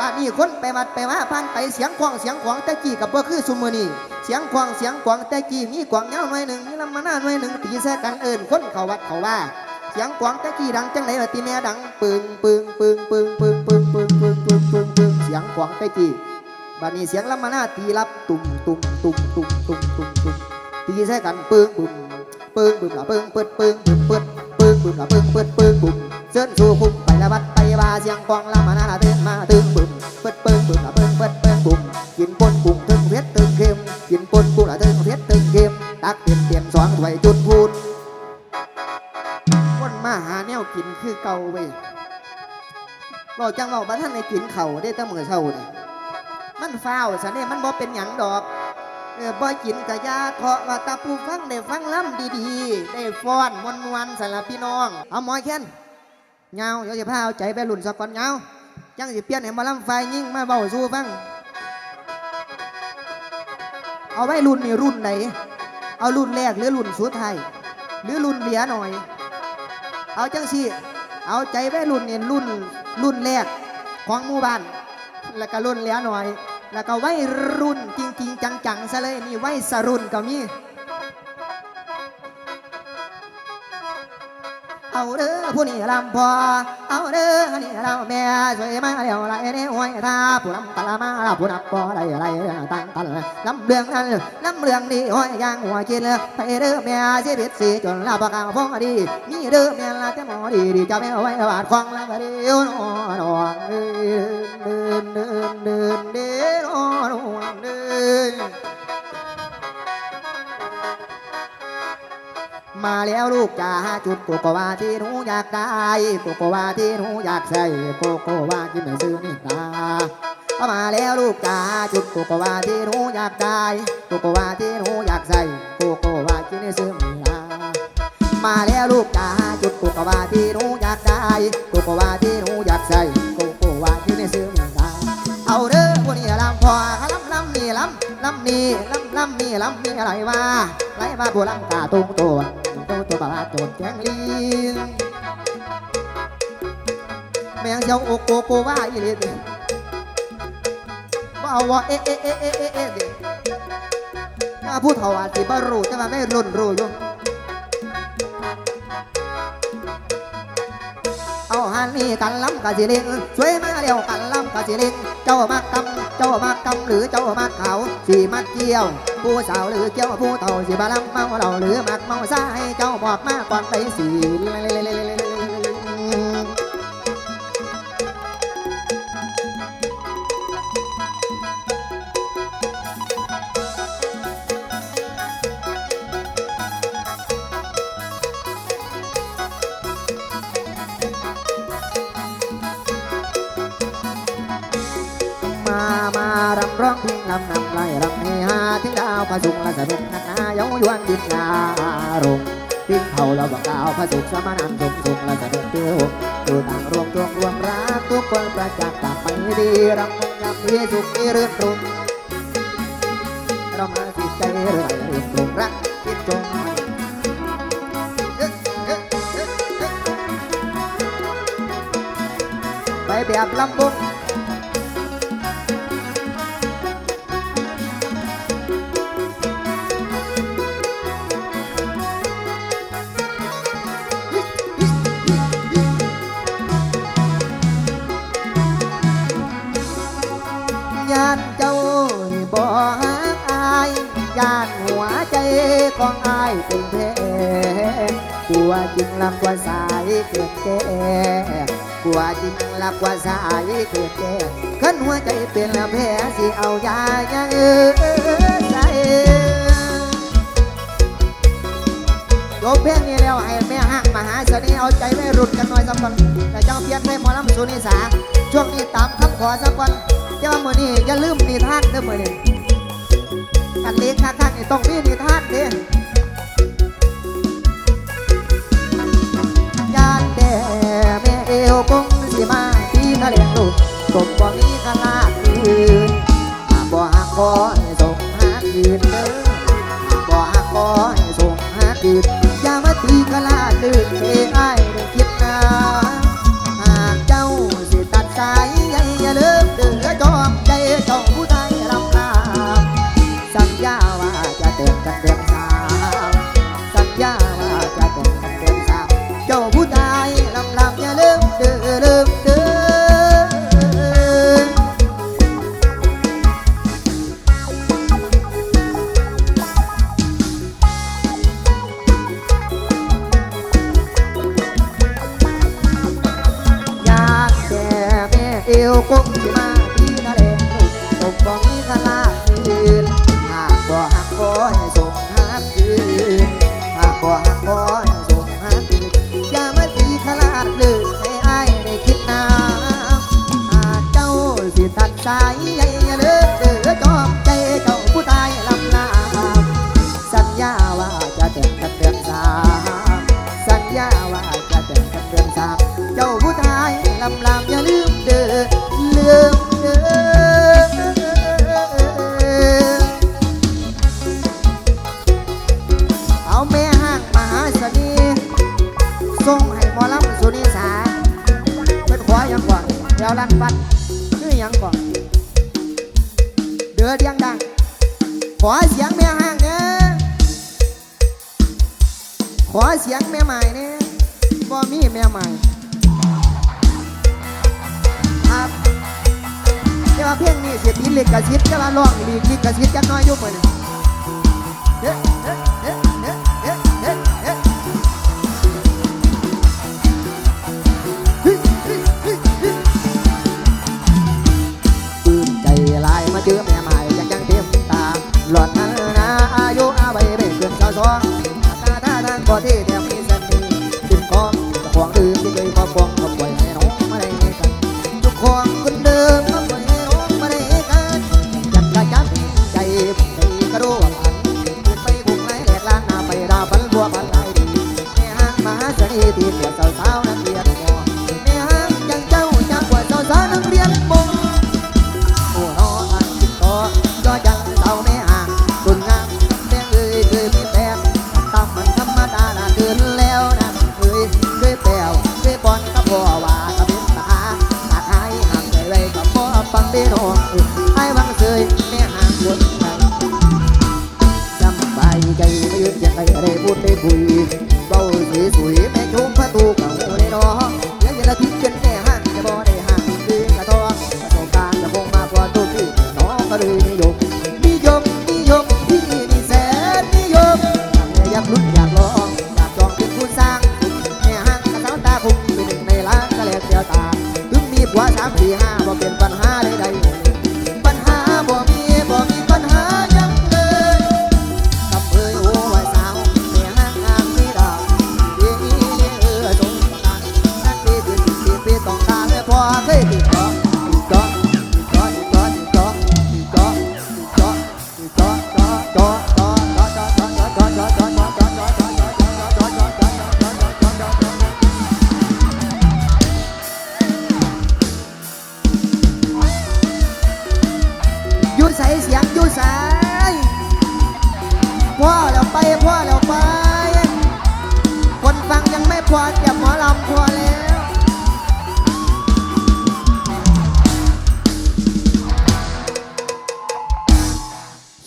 บ้านนี้คนไปวัดไปว่าผ่านไปเสียงควางเสียงขวางแต่กี้กับบ่คือซุมือนี้เสียงควางเสียงขวางแต่กี้มีกวางเงาหน่อยหนึ่งมีลำมาหน้าหน่อยหนึ่งตีแซ่กันเอิญคนเขาวัดเขาว่าเสียงกวางแต่กี้ดังจังไหนว่าตีแม่ดังปึงปึงปึงปึงปึงปึงปึงปึงปึงปึงปึงเสียงกวางแต่กี้บ้านนี้เสียงลำมาหน้าตีรับตุ่มตุ่มตุ่มตุ่มตุ่มตุ่มตุ่มตีแซ่กันปึงปึงปึงปึงละปึงเปิดปึงปึงเปิดปึงปึงละปึงเปิดปึงปึงเส้นสู่คุ้มไปละวัด ว่าเสียงกวงลำมานาตื่นมาตื่นปึงเปิดปึงปึงละปึงเปิดปึงปึงกินปนกุ้งถึงเพชรถึงเค็มกินปนกุ้งละถึงเพชรถึงเค็มตักเต็มเต็มสองถ้วยจุดพูดคนมาหาแนวกินคือเก่าเว้ยบอกจังบอกว่าท่านในกินเข่าได้ตั้งมือเช้านี่มันฟ้าวสันเนี่ยมันบ่เป็นหยังดอกเออบ่กินกะยาเถาะว่าตาปูฟังได้ฟังล้ำดีๆ ได้ฟ้อนมวนมวนๆสำหรับพี่น้อง เอาหมอยแค้น เงาเดี๋ยวจะพาเอาใจไปหลุนสักก่อนเงาจังสิเปลี่ยนให้มาลำไฟยิ่งมาเบาสู้ฟัง เอาไว้รุ่นนี่รุ่นไหน เอารุ่นแรกหรือรุ่นสุดท้ายหรือรุ่นเหลียหน่อย เอาจังสิเอาใจแม่รุ่นเนี่ยรุ่นรุ่นแรกของหมู่บ้าน แล้วก็รุ่นเหลี้ยหน่อย แล้วก็วัยรุ่นจริง ๆ จังๆซะเลยนี่วัยสรุ่นก็มี เอาเด้อผู้นี้ลำพอเอาเด้อนี้เราแม่สวยมาแล้วไรเนี่ห้อยท่าผู้นำตะละมาผู้นับพอได้ไรต่างกันลำเรื่องนั้นลำเรื่องนี้ห้อยยางหัวกินไปเด้อแม่ชีวิตสีจนลาบกาวพอดีมีเด้อแม่ละแต่หมอดีดีจะแม่ไว้บาดควงละก็เดียวนอนอนเดินเดินเดินเดินนอนเดิน มาแล้วลูกจ๋าจุดโกโกวาที่หนูอยากได้โกโกวาที่หนูอยากใส่โกโกวาที่ไม่ซื้อนี่ตาเอามาแล้วลูกจ๋าจุดโกโกวาที่หนูอยากได้โกโกวาที่หนูอยากใส่โกโกวาที่ไม่ซื้อนี่ตามาแล้วลูกจ๋าจุดโกโกวาที่หนูอยากได้โกโกวาที่หนูอยากใส่โกโกวาที่ไม่ซื้อนี่ตาเอาเด้อพวกนี้ลำพอลำลำนี่ลำลำนี่ลำลำนี่ลำนี่อะไรวะไรมาบัวลำตาตุ้งตัว ตัวบาโจดแกงลีนแมงเจ้าโอโกโกว่าอีเลยดิว่าเอาว่าเอเอเอเอเอเอ๊ะดิถ้าพูดเถาอาจสิบรู้แต่ว่าไม่รุนรู้อยู่เอาหันนี่กันล้ำกะสิลิงสวยมาเดียวกันล้ำกะสิลิง เจ้ามากำเจ้ามากำหรือเจ้ามักเขาสีมักเกี่ยว ผู้สาวหรือเกี่ยวผู้เฒ่าสิบาลังเมาเราหรือมักเมาซาให้เจ้าบอกมาก่อนไปสิ ลำนำไล่รำเฮฮาถึงดาวพระสุกและสนุกนักนาเย้ายวนดินลารมทิ้งเขาเราบอกดาวพระสุกสมานานสมสุขและสนุกเดียวดูต่างรวมดวงรวมรักทุกคนประจักษ์ต่างไม่ดีรำมงยำมีสุขมีเรื่อนรุ่งเรามาสิดใจเรื่อยเรื่อนรุ่งรักคิดจงไปแบบลำบุก ของอายเป็นแพ้กลัวจริงลำกว่าสายเกิดแก่กลัวจริงลำกว่าสายเกิดแก่ขึ้นหัวใจเป็นละแพ้สิเอายาอย่างเอ้ยใส่จบเพลงนี้แล้วให้แม่ฮักมหาเสน่ห์เอาใจไม่รุดกันหน่อยสักคนแต่เจ้าเพียนให้หมอลำสุนิสาช่วงนี้ตามคำขอสักคนเจ้ามือนี้อย่าลืมนิทานเด้อมือนี้ กันเลี้ยงคักๆนี่ต้องมีนิทานเด้ยานแด่แม่เอวคงสิมาพี่ทะเลลูกกบบ่มีกะลาคืนหากบ่หักคอยส่งหาคืนเด้อบ่หักคอยส่งหาคืน เอวก้มมา buenas.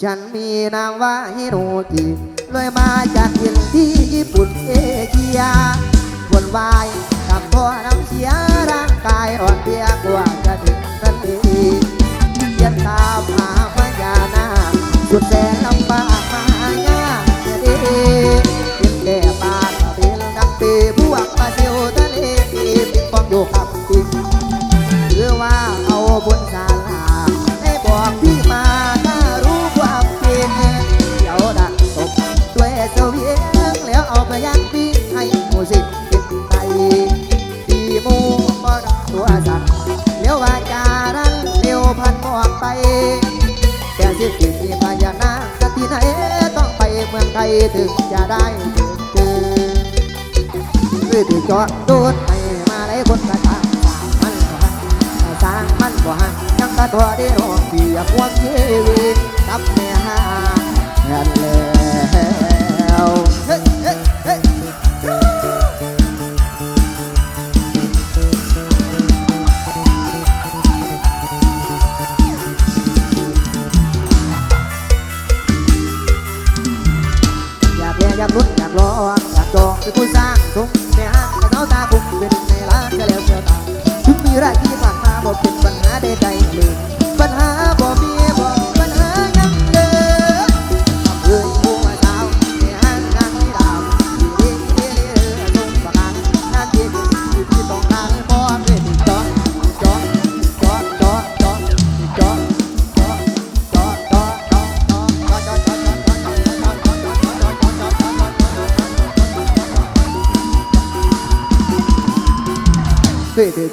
ฉันมีนามว่าฮิโรกิเลยมาจากถิ่นที่ญี่ปุ่นเอเชียคนวายกับพ่อน้ำเสียร่างกายอ่อนเพียกว่าจะถึงีถึงจะได้ถึงเจอซื้อถือจอดโดไปมาไล้คนกระทำสางมันกว่หันสร้างมันกว่ายังกระทอได้รองเปียกวงเยวีนกับแม่หาเงินเลย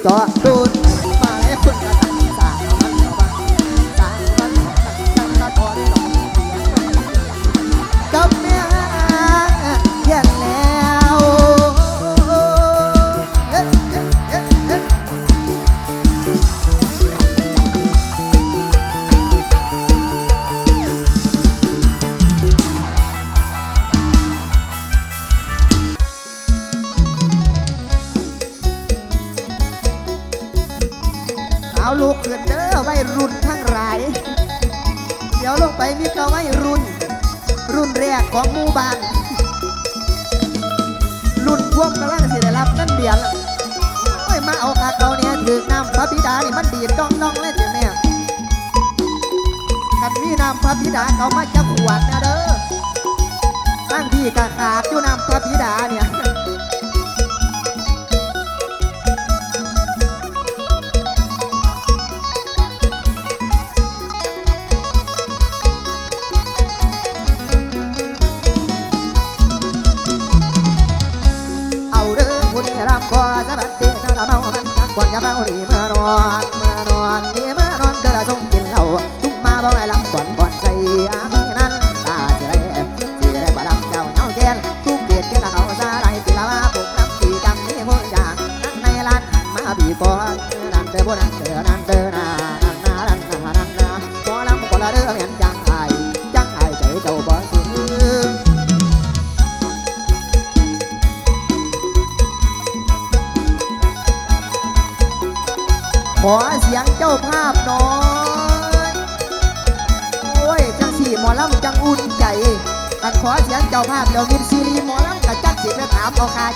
เคยถือจอดูด ธิดานี่มันดีดดองดองเลยจ้ะแม่กันพี่น้ำพระธิดาเขามาจะขวดนะเด้อตั้งที่กะขาดอยู่น้ำพระธิดาเนี่ย มันกักก่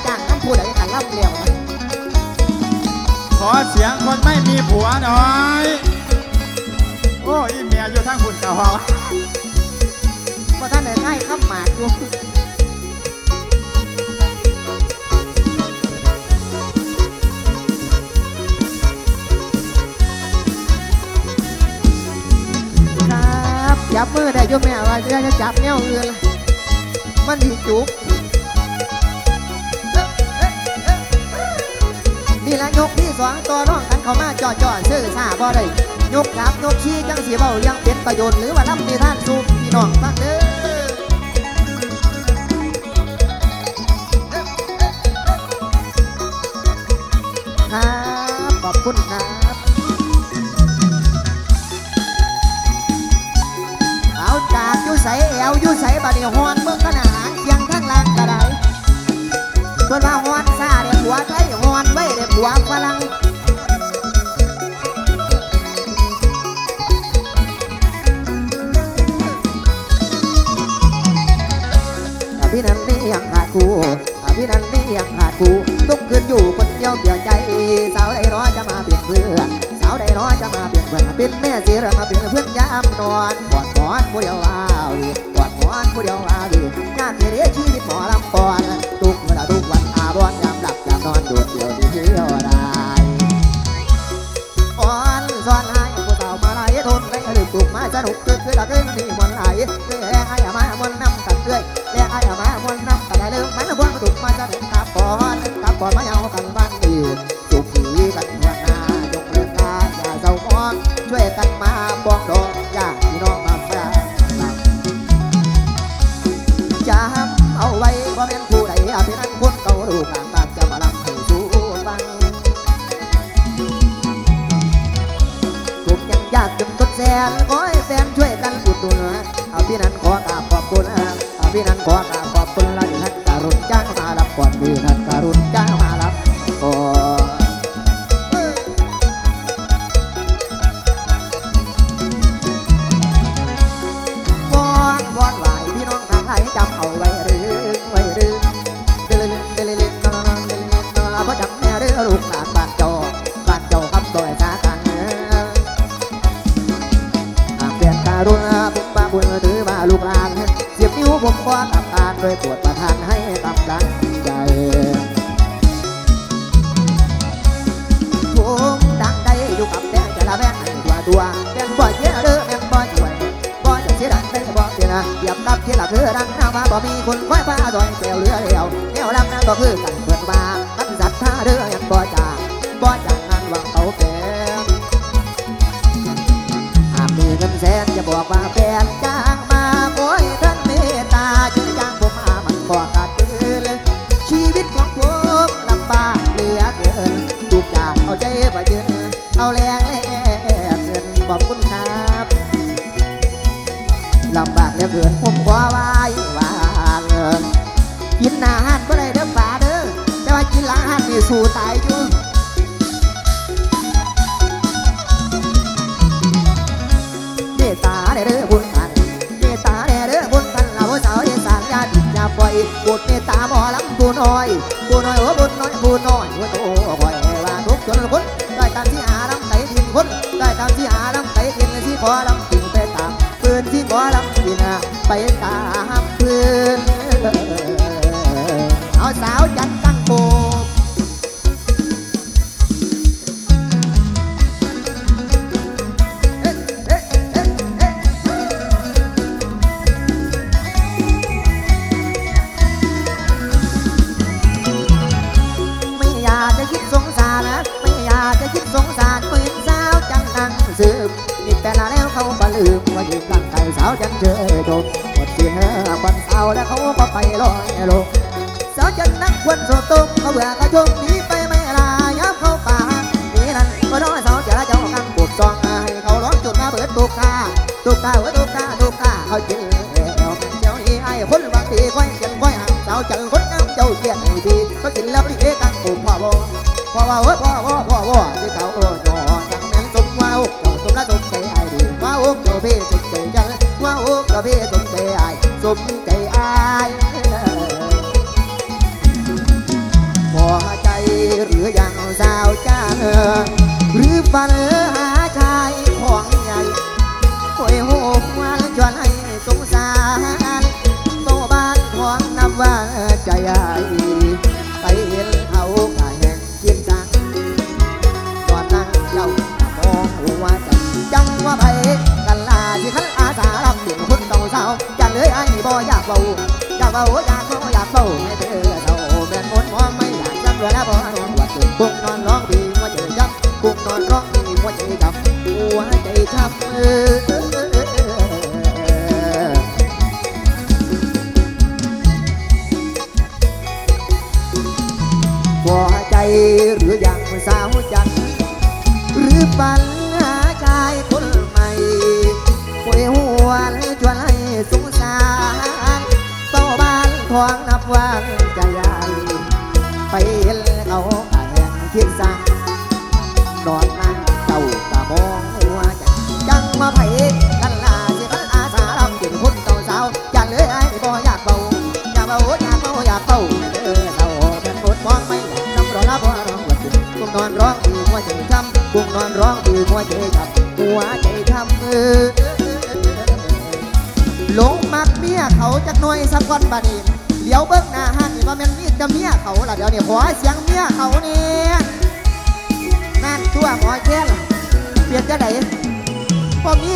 จ้างนั่นผู้ใดกันลำเลี้ยวนะขอเสียงคนไม่มีผัวหน่อย โอ้อีเมียอยู่ทั้งหุ่นกับหอเพราะท่านไหนง่ายข้ามหมากอยู่ครับจับมือได้อยุ่แม่ว่าจะจะจับแนวอื่นล่ะมันดีจุก นี่ละยกที่สองตัวน้องกันเข้ามาจ่อจ่อๆซื้อซาบ่ได้ยกครับยกชี้จังสีเบายังเป็นประโยชน์หรือว่าลำที่ท่านสู่พี่น้องฟังเด้อครับขอบคุณครับเอาจากยุใสแอวยุใสบาดเดียวฮอนเมืองขนาดเสียงข้างล่างกระไดเพิ่นว่าฮอนซาเด็กหัวไทยฮอน ว้เด็กหัวฝรั่งอภินันนี่ยังขาดกูอภินันนี่ยังขาดกูทุกคืนอยู่คนเดียวเปลี่ยนใจ สาวใดน้อจะมาเปลี่ยนเพื่อนสาวใดน้อจะมาเปลี่ยนเพื่อนเป็นแม่เสียมาเปลี่ยนเพื่อนยามนอนกอดหมอนผู้เดียวว่าวีกอดหมอนผู้เดียวว่าวีงานที่เรียชีวิตหมอลำก่อนทุกเวลาทุกวันอาบอน หลับจะนอนดูดเดียวที่เที่ยวได้อ่อนซ้อนให้ผู้สาวมาไล่ทนได้ลืมตุกมาสนุกคือคือละคืนนี่มันไหลเรื่อยไอ้มามนน้ำกันเรื่อยเรื่อยไอ้มามนน้ำกันได้ลืมมันพวงถูกมาสนุกกับก่อนกับก่อนมาเอากัน บ่ลำผู้น้อยผู้น้อยโอ้บุญน้อยผู้น้อยโอ้โตคอยว่าทุกจนคนได้ตามที่หาลำไตทินคนได้ตามที่หาลำไตทินที่ขอลำทินไปตามปืนที่ขอลำกินไปตามปืน จอโดนหมดเสียงควันเสาแล้วเขาก็ไปลอยลงสาวจันนักควนโสตุมเขาเบื่อกระชงหนีไปไม่ลายับเข้าป่านี่นั่นก็น้อยสาวจะเจ้ากังปวดซองให้เขาร้องจุดมาเบิดตุกกาตุกกาเว้ยตุกกาตุกกาเขาเจอเจ้านี่ไอ้คนบางทีก้อยจันก้อยหักสาวจันคนงามเจ้าเกียรติดีก็กินแล้วรีกังปวดพ่อบ่พ่อว่เว้ยพ่อ ไอ้ เลยไอ้บ่อยากเบาอยากเบาอยากเบาอยากเบาให้เธอเศร้าแม่นมนมองไม่อยากจำรวยแล้วบ่นอนว่าตื่นกุ้งนอนร้องดีว่าเจอจับกุ้งนอนร้องดีว่าเจอจับหัวใจช้ำเออหัวใจหรือยังสาวจันหรือปัญ ทียนสังนอนนั่งเจ้าตามองหัวใจจังมาไผกันลาสิกันอาสาลำเป็นคนเก่าสาวอย่าเลยไอ้บ่อยากเบาอยากเบาอยากเบาอยากเบาเออเศร้าเป็นคนมองไม่อยากจำรอรับว่าร้องว่าถึงกุ้งนอนร้องดีหัวใจช้ำกุ้งนอนร้องดีหัวใจช้ำหัวใจช้ำเออหลงมักเมียเขาจักหน่อยสักวันบัดนี้เดี๋ยวเบิ้งหน้า ว่าแม่นมีจะเมียเขาล่ะเดี๋ยวนี้ขอเสียงเมียเขาเนี่ยนั่นตัวหมอแค่นเปลี่ยนจะไหนพอมี